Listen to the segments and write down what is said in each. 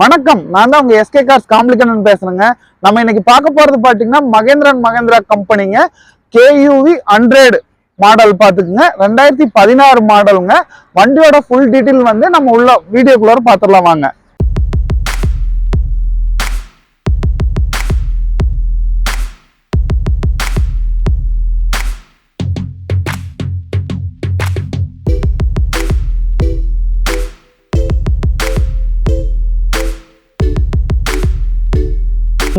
வணக்கம். நான் தான் உங்க எஸ்கே கார்ஸ் காம்ப்ளிகன் பேசுறேங்க. நம்ம இன்னைக்கு பார்க்க போறது பாத்தீங்கன்னா மகேந்திரன் மகேந்திரா கம்பெனிங்க. கேயூவி ஹண்ட்ரட் மாடல் பார்த்துக்குங்க ரெண்டாயிரத்தி பதினாறு மாடலுங்க வண்டியோட ஃபுல் டீட்டெயில் வந்து நம்ம உள்ள வீடியோக்குள்ளார பார்த்துடலாம் வாங்க.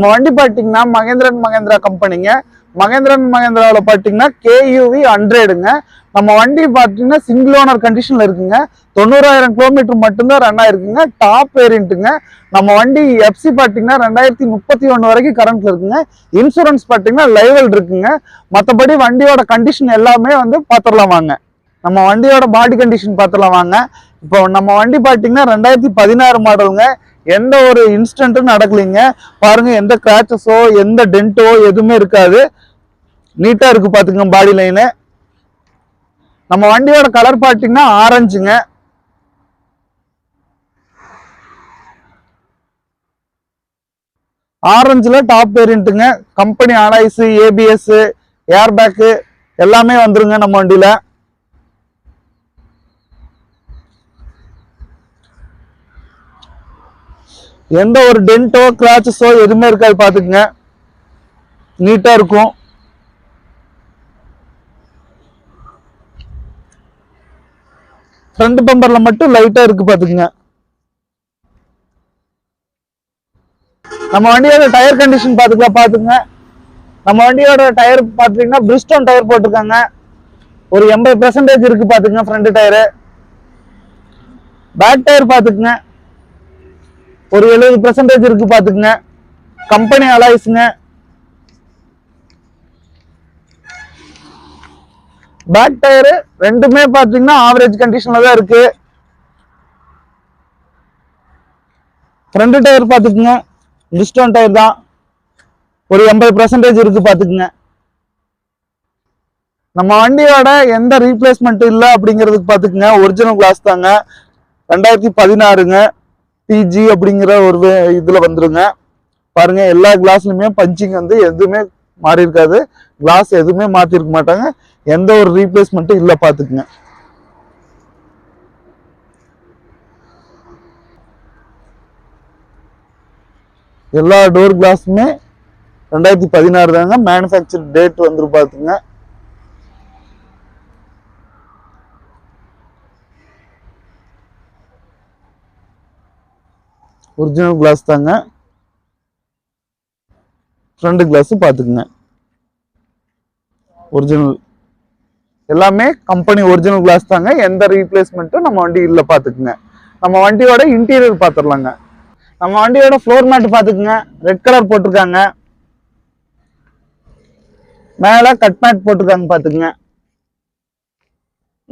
நம்ம வண்டி பார்த்தீங்கன்னா மகேந்திரன் மகேந்திரா கம்பெனிங்க. மகேந்திரன் மகேந்திராவில் பார்த்தீங்கன்னா கேயூவி ஹண்ட்ரடுங்க நம்ம வண்டி பார்த்தீங்கன்னா சிங்கிள் ஓனர் கண்டிஷனில் இருக்குங்க. தொண்ணூறாயிரம் கிலோமீட்டர் மட்டும்தான் ரன் ஆயிருக்குங்க. டாப் வேரியண்ட்டுங்க நம்ம வண்டி எஃப்சி பார்த்தீங்கன்னா ரெண்டாயிரத்தி முப்பத்தி ஒன்று வரைக்கும் கரண்ட்ல இருக்குங்க. இன்சூரன்ஸ் பார்த்தீங்கன்னா லைவல் இருக்குங்க. மற்றபடி வண்டியோட கண்டிஷன் எல்லாமே வந்து பார்த்துடலாம் வாங்க. நம்ம வண்டியோட பாடி கண்டிஷன் பார்த்துடலாம் வாங்க. இப்போ நம்ம வண்டி பார்த்தீங்கன்னா ரெண்டாயிரத்தி பதினாறு மாடலுங்க எந்த ஒரு இன்ஸ்டன்ட்டும் நடக்கலைங்க. பாருங்க எந்த கிராச்சஸோ எந்த டென்ட்டோ எதுவுமே இருக்காது. நீட்டாக இருக்கு பார்த்துங்க பாடி லைனு நம்ம வண்டியோட கலர் பார்த்தீங்கன்னா ஆரஞ்சுங்க ஆரஞ்சில் top வேரியண்ட்டுங்க company alloys ABS air bag எல்லாமே வந்துருங்க நம்ம வண்டியில். எந்த ஒரு டென்ட்டோ கிளாச்சஸோ எதுவுமே இருக்காது பார்த்துக்குங்க. நீட்டாக இருக்கும். ஃப்ரண்ட் பம்பரில் மட்டும் லைட்டாக இருக்குது பார்த்துக்குங்க. நம்ம வண்டியோட டயர் கண்டிஷன் பார்த்துக்கலாம் பார்த்துக்குங்க. நம்ம வண்டியோட டயர் பார்த்தீங்கன்னா பிரிஸ்டோன் டயர் போட்டிருக்காங்க. ஒரு எண்பது பெர்சன்டேஜ் இருக்குது பார்த்துக்குங்க ஃப்ரண்ட் டயரு பேக் டயர் பார்த்துக்குங்க. ஒரு எழுபது பெர்சன்டேஜ் இருக்கு பாத்துக்குங்க. கம்பெனி அலாய்ஸுங்க பேக் டயரு ரெண்டுமே பாத்தீங்கன்னா ஆவரேஜ் கண்டிஷன்ல தான் இருக்கு. ஃப்ரண்ட் டயர் பாத்துக்குங்க. டிஸ்டோன் டயர் தான். ஒரு எண்பது பெர்சன்டேஜ் இருக்கு பாத்துக்குங்க. நம்ம வண்டியோட எந்த ரீப்ளேஸ்மெண்ட் இல்லை அப்படிங்கிறதுக்கு பாத்துக்குங்க. ஒரிஜினல் கிளாஸ் தாங்க. ரெண்டாயிரத்தி பதினாறுங்க. டிஜி அப்படிங்கிற ஒரு இதுல வந்துருங்க. பாருங்க எல்லா கிளாஸ்லயுமே பஞ்சிங் வந்து எதுவுமே மாறி இருக்காது கிளாஸ் எதுவுமே மாத்திருக்க மாட்டாங்க. எந்த ஒரு ரீப்ளேஸ்மெண்ட்டும் இல்ல பாத்துக்குங்க. எல்லா டோர் கிளாஸுமே ரெண்டாயிரத்தி பதினாறு தாங்க. மேனுஃபேக்சர் டேட் வந்துரு பாத்துங்க ஒரிஜினல் கிளாஸ் தாங்க. ஃப்ரண்ட் கிளாஸ் பார்த்துக்குங்க ஒரிஜினல் எல்லாமே கம்பெனி ஒரிஜினல் கிளாஸ் தாங்க. எந்த ரீப்ளேஸ்மெண்ட்டும் நம்ம வண்டி இல்லை பார்த்துக்குங்க நம்ம வண்டியோட இன்டீரியர் பார்த்துடலாங்க நம்ம வண்டியோட ஃப்ளோர் மேட் பார்த்துக்குங்க ரெட் கலர் போட்டிருக்காங்க. மேலே கட் மேட் போட்டிருக்காங்க பார்த்துக்குங்க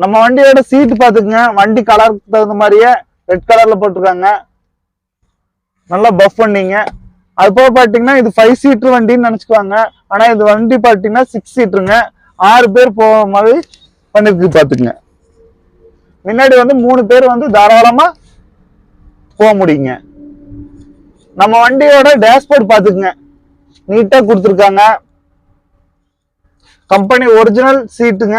நம்ம வண்டியோட சீட் பார்த்துக்குங்க வண்டி கலருக்கு தகுந்த மாதிரியே ரெட் கலரில் போட்டிருக்காங்க. நல்லா பஃப் பண்ணீங்க. அது போக பார்த்தீங்கன்னா இது ஃபைவ் சீட்டர் வண்டின்னு நினச்சிக்குவாங்க. ஆனால் இது வண்டி பார்த்தீங்கன்னா சிக்ஸ் சீட்டருங்க ஆறு பேர் போகிற மாதிரி பண்ணிருக்கு பார்த்துக்குங்க முன்னாடி வந்து மூணு பேர் வந்து தாராளமாக போக முடியுங்க. நம்ம வண்டியோட டேஷ்போர்ட் பார்த்துக்குங்க நீட்டாக கொடுத்துருக்காங்க. கம்பெனி ஒரிஜினல் சீட்டுங்க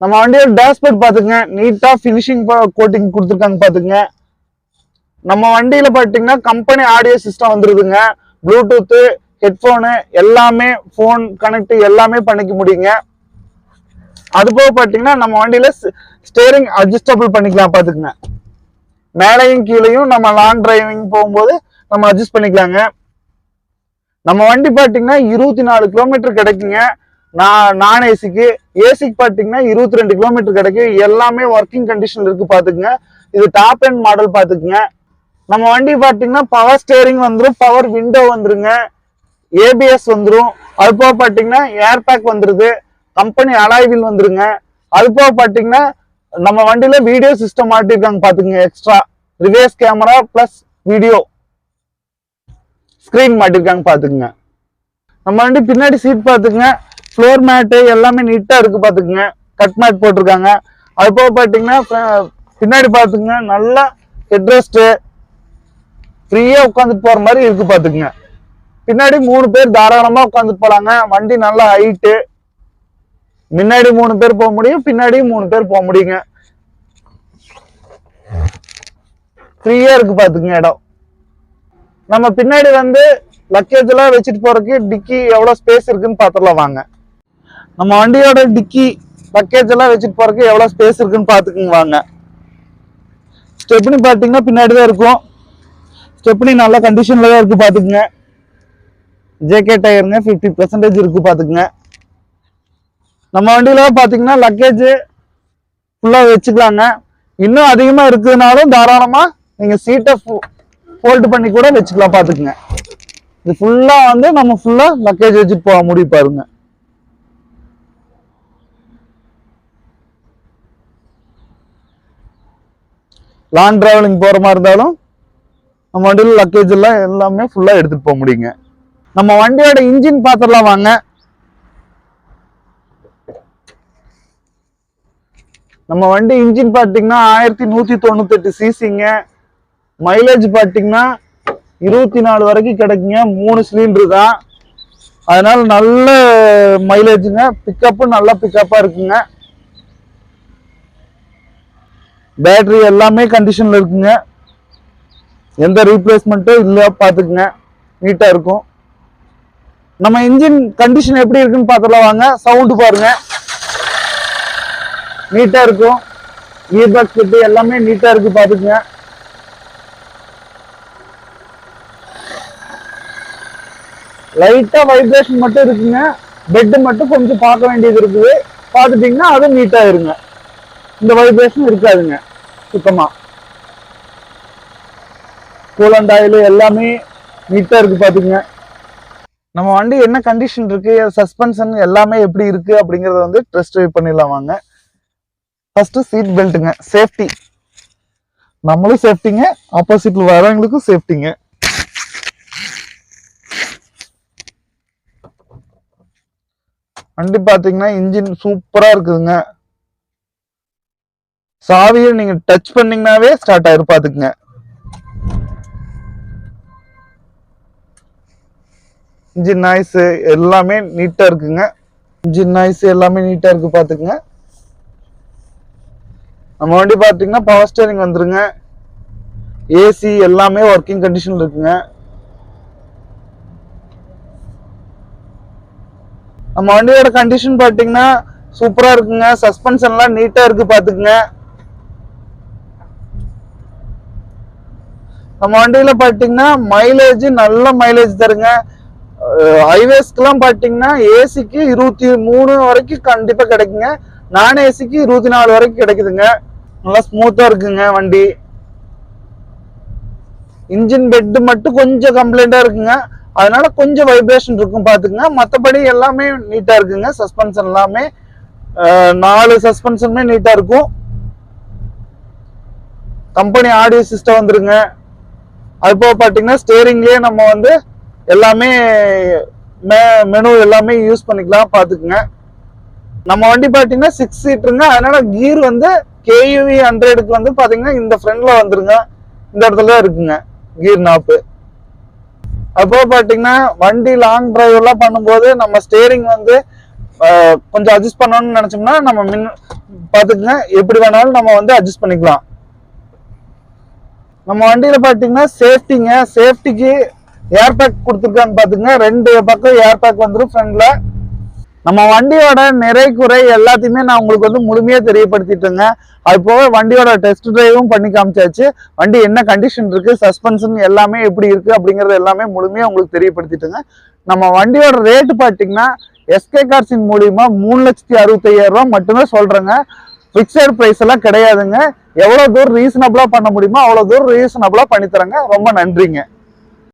நம்ம வண்டியோட டேஷ்போர்ட் பார்த்துக்குங்க நீட்டாக ஃபினிஷிங் கோட்டிங் கொடுத்துருக்காங்க பார்த்துக்குங்க நம்ம வண்டியில பாத்தீங்கன்னா கம்பெனி ஆடியோ சிஸ்டம் வந்துருதுங்க. ப்ளூடூத்து ஹெட்ஃபோனு எல்லாமே ஃபோன் கனெக்ட் எல்லாமே பண்ணிக்க முடியுங்க. அது போக பாத்தீங்கன்னா நம்ம வண்டியில ஸ்டேரிங் அட்ஜஸ்டபிள் பண்ணிக்கலாம் பாத்துக்குங்க. மேலையும் கீழையும் நம்ம லாங் டிரைவிங் போகும்போது நம்ம அட்ஜஸ்ட் பண்ணிக்கலாங்க. நம்ம வண்டி பாத்தீங்கன்னா இருபத்தி நாலு கிலோமீட்டர் கிடைக்குங்க நான் நான் ஏசிக்கு ஏசிக்கு பாத்தீங்கன்னா இருபத்தி ரெண்டு கிலோமீட்டர் கிடைக்கும். எல்லாமே ஒர்க்கிங் கண்டிஷன் இருக்கு பாத்துக்குங்க. இது டாப் அண்ட் மாடல் பாத்துக்குங்க. நம்ம வண்டி பாத்தீங்கன்னா பவர் ஸ்டேரிங் வந்துடும் பவர் விண்டோ வந்துருங்க ஏபிஎஸ் வந்துடும் அது போக பார்த்தீங்கன்னா ஏர் பேக் வந்துருது கம்பெனி அலாய்வில் வந்துருங்க. அது போக பார்த்தீங்கன்னா நம்ம வண்டியில வீடியோ சிஸ்டம் மாட்டிருக்காங்க பாத்துங்க extra reverse camera plus video screen மாட்டிருக்காங்க பாத்துக்குங்க. நம்ம வண்டி பின்னாடி சீட் பாத்துக்குங்க ஃப்ளோர் மேட்டு எல்லாமே நீட்டா இருக்கு பாத்துக்குங்க கட் மேட் போட்டிருக்காங்க. அது போக பாத்தீங்கன்னா பின்னாடி பாத்துக்குங்க நல்லா ஹெட்ரெஸ்ட்டு ஃப்ரீயா உட்காந்துட்டு போற மாதிரி இருக்கு பாத்துக்குங்க. பின்னாடி மூணு பேர் தாராளமா உட்காந்துட்டு போலாங்க. வண்டி நல்ல ஹைட்டு முன்னாடி மூணு பேர் போக முடியும் பின்னாடி மூணு பேர் போக முடியுங்க. ஃப்ரீயா இருக்கு பாத்துக்குங்க இடம். நம்ம பின்னாடி வந்து லக்கேஜ் எல்லாம் வச்சுட்டு போறதுக்கு டிக்கி எவ்வளவு ஸ்பேஸ் இருக்குன்னு பாத்துடலாம் வாங்க. நம்ம வண்டியோட டிக்கி லக்கேஜ் எல்லாம் வச்சுட்டு போறதுக்கு எவ்வளவு ஸ்பேஸ் இருக்குன்னு பாத்துக்குங்க வாங்க. ஸ்டெப்னி பாத்தீங்கன்னா பின்னாடி தான் இருக்கும். ஸ்டெப்னி நல்ல கண்டிஷன்ல தான் இருக்கு பாத்துக்குங்க ஜேகே டயருங்க ஃபிஃப்டி பர்சன்டேஜ் இருக்கு பாத்துக்குங்க நம்ம வண்டியில பாத்தீங்கன்னா லக்கேஜ் ஃபுல்லா வச்சுக்கலாங்க. இன்னும் அதிகமா இருக்குதுனாலும் தாராளமா நீங்க சீட்டை ஃபோல்டு பண்ணி கூட வச்சுக்கலாம் பாத்துக்குங்க இது ஃபுல்லா வந்து நம்ம ஃபுல்லா லக்கேஜ் வச்சுட்டு போக முடியும் பாருங்க. லாங் டிராவலிங் போற மாதிரி இருந்தாலும் நம்ம வண்டியில் லக்கேஜ் எல்லாம் எல்லாமே ஃபுல்லாக எடுத்துகிட்டு போக முடியுங்க. நம்ம வண்டியோட இன்ஜின் பார்த்துடலாம் வாங்க. நம்ம வண்டி இன்ஜின் பார்த்தீங்கன்னா ஆயிரத்தி நூத்தி தொண்ணூத்தெட்டு சிசிங்க மைலேஜ் பார்த்தீங்கன்னா இருபத்தி நாலு வரைக்கும் கிடைக்குங்க. மூணு சிலிண்டர் தான். அதனால நல்ல மைலேஜுங்க பிக்கப்பும் நல்ல பிக்கப்பாக இருக்குங்க. பேட்டரி எல்லாமே கண்டிஷன்ல இருக்குங்க. எந்த ரீப்ளேஸ்மெண்ட்டும் இல்லையா பார்த்துக்குங்க. நீட்டாக இருக்கும். நம்ம இன்ஜின் கண்டிஷன் எப்படி இருக்குன்னு பார்த்துலாம் வாங்க. சவுண்டு பாருங்க. நீட்டாக இருக்கும். கியர் பாக்ஸ் கிட்டு எல்லாமே நீட்டாக இருக்கு பார்த்துக்குங்க. லைட்டாக வைப்ரேஷன் மட்டும் இருக்குங்க. பெட்டு மட்டும் கொஞ்சம் பார்க்க வேண்டியது இருக்குது. பார்த்துட்டிங்கன்னா அதுவும் நீட்டாக இருங்க. இந்த வைப்ரேஷன் இருக்காதுங்க. சுத்தமாக கூலண்ட் ஆயில் எல்லாமே நீட்டாக இருக்குது பாத்துக்குங்க. நம்ம வண்டி என்ன கண்டிஷன் இருக்குது சஸ்பென்ஷன் எல்லாமே எப்படி இருக்குது அப்படிங்கிறத வந்து டெஸ்ட் ட்ரைவ் பண்ணிடலாம் வாங்க. ஃபஸ்ட்டு சீட் பெல்ட்டுங்க சேஃப்டி நம்மளும் சேஃப்டிங்க ஆப்போசிட்டில் வரவங்களுக்கும் சேஃப்டிங்க வண்டி பார்த்தீங்கன்னா இன்ஜின் சூப்பராக இருக்குதுங்க. சாவியை நீங்கள் டச் பண்ணிங்கனாவே ஸ்டார்ட் ஆயிரும் பார்த்துக்குங்க இன்ஜின் நாய்ஸ் எல்லாமே நீட்டா இருக்குங்க. இன்ஜின் நாய்ஸ் எல்லாமே நீட்டா இருக்கு பாத்துக்குங்க. நம்ம வண்டி பாத்தீங்கன்னா பவர் ஸ்டேரிங் வந்துருங்க. ஏசி எல்லாமே ஒர்க்கிங் கண்டிஷன் இருக்குங்க. நம்ம வண்டியோட கண்டிஷன் பாத்தீங்கன்னா சூப்பரா இருக்குங்க. சஸ்பென்ஷன்லாம் நீட்டா இருக்கு பாத்துக்குங்க. நம்ம வண்டியில பாத்தீங்கன்னா மைலேஜ் நல்ல மைலேஜ் தருங்க. ஹைவேஸ்க்குலாம் பார்த்தீங்கன்னா ஏசிக்கு இருபத்தி மூணு வரைக்கும் கண்டிப்பாக கிடைக்குங்க. நான் ஏசிக்கு இருபத்தி நாலு வரைக்கும் கிடைக்குதுங்க. நல்லா ஸ்மூத்தாக இருக்குங்க வண்டி. இன்ஜின் பெட்டு மட்டும் கொஞ்சம் கம்ப்ளைண்ட்டாக இருக்குங்க. அதனால கொஞ்சம் வைப்ரேஷன் இருக்கும் பார்த்துக்குங்க மற்றபடி எல்லாமே நீட்டாக இருக்குங்க. சஸ்பென்ஷன் எல்லாமே நாலு சஸ்பென்ஷனுமே நீட்டாக இருக்கும். கம்பெனி ஆடியோ சிஸ்டம் வந்துருங்க. அது போக பார்த்தீங்கன்னா ஸ்டேரிங்லேயே நம்ம வந்து எல்லாமே மெனு எல்லாமே யூஸ் பண்ணிக்கலாம் பார்த்துக்குங்க. நம்ம வண்டி பார்த்தீங்கன்னா சிக்ஸ் சீட்ருங்க அதனால கீர் வந்து கேயூவி ஹண்ட்ரடுக்கு வந்து பார்த்தீங்கன்னா இந்த ஃப்ரெண்டில் வந்துருங்க. இந்த இடத்துல தான் இருக்குங்க கீர் நாப்பு அப்போ பார்த்தீங்கன்னா வண்டி லாங் டிரைவ் எல்லாம் பண்ணும்போது நம்ம ஸ்டேரிங் வந்து கொஞ்சம் அட்ஜஸ்ட் பண்ணணும்னு நினச்சோம்னா நம்ம மின் பார்த்துக்குங்க. எப்படி வேணாலும் நம்ம வந்து அட்ஜஸ்ட் பண்ணிக்கலாம். நம்ம வண்டியில் பார்த்தீங்கன்னா சேஃப்டிங்க சேஃப்டிக்கு ஏர் பேக் கொடுத்துருக்காங்க ரெண்டு பக்கம் ஏர் பேக் வந்துடும் ஃப்ரெண்டில் நம்ம வண்டியோட நிறை குறை எல்லாத்தையுமே நான் உங்களுக்கு வந்து முழுமையாக தெரியப்படுத்திட்டேங்க. அது போக வண்டியோட டெஸ்ட் டிரைவும் பண்ணி காமிச்சாச்சு. வண்டி என்ன கண்டிஷன் இருக்குது சஸ்பென்ஷன் எல்லாமே எப்படி இருக்குது அப்படிங்கிறது எல்லாமே முழுமையாக உங்களுக்கு தெரியப்படுத்திட்டேங்க. நம்ம வண்டியோட ரேட்டு பார்த்தீங்கன்னா எஸ்கே கார்ஸின் மூலியமாக மூணு லட்சத்தி அறுபத்தையாயிரரூவா மட்டுமே சொல்கிறேங்க ஃபிக்ஸட் ப்ரைஸ் எல்லாம் கிடையாதுங்க. எவ்வளோ தூரம் ரீசனபுளாக பண்ண முடியுமோ அவ்வளோ தூரம் ரீசனபுளாக பண்ணித்தரங்க. ரொம்ப நன்றிங்க.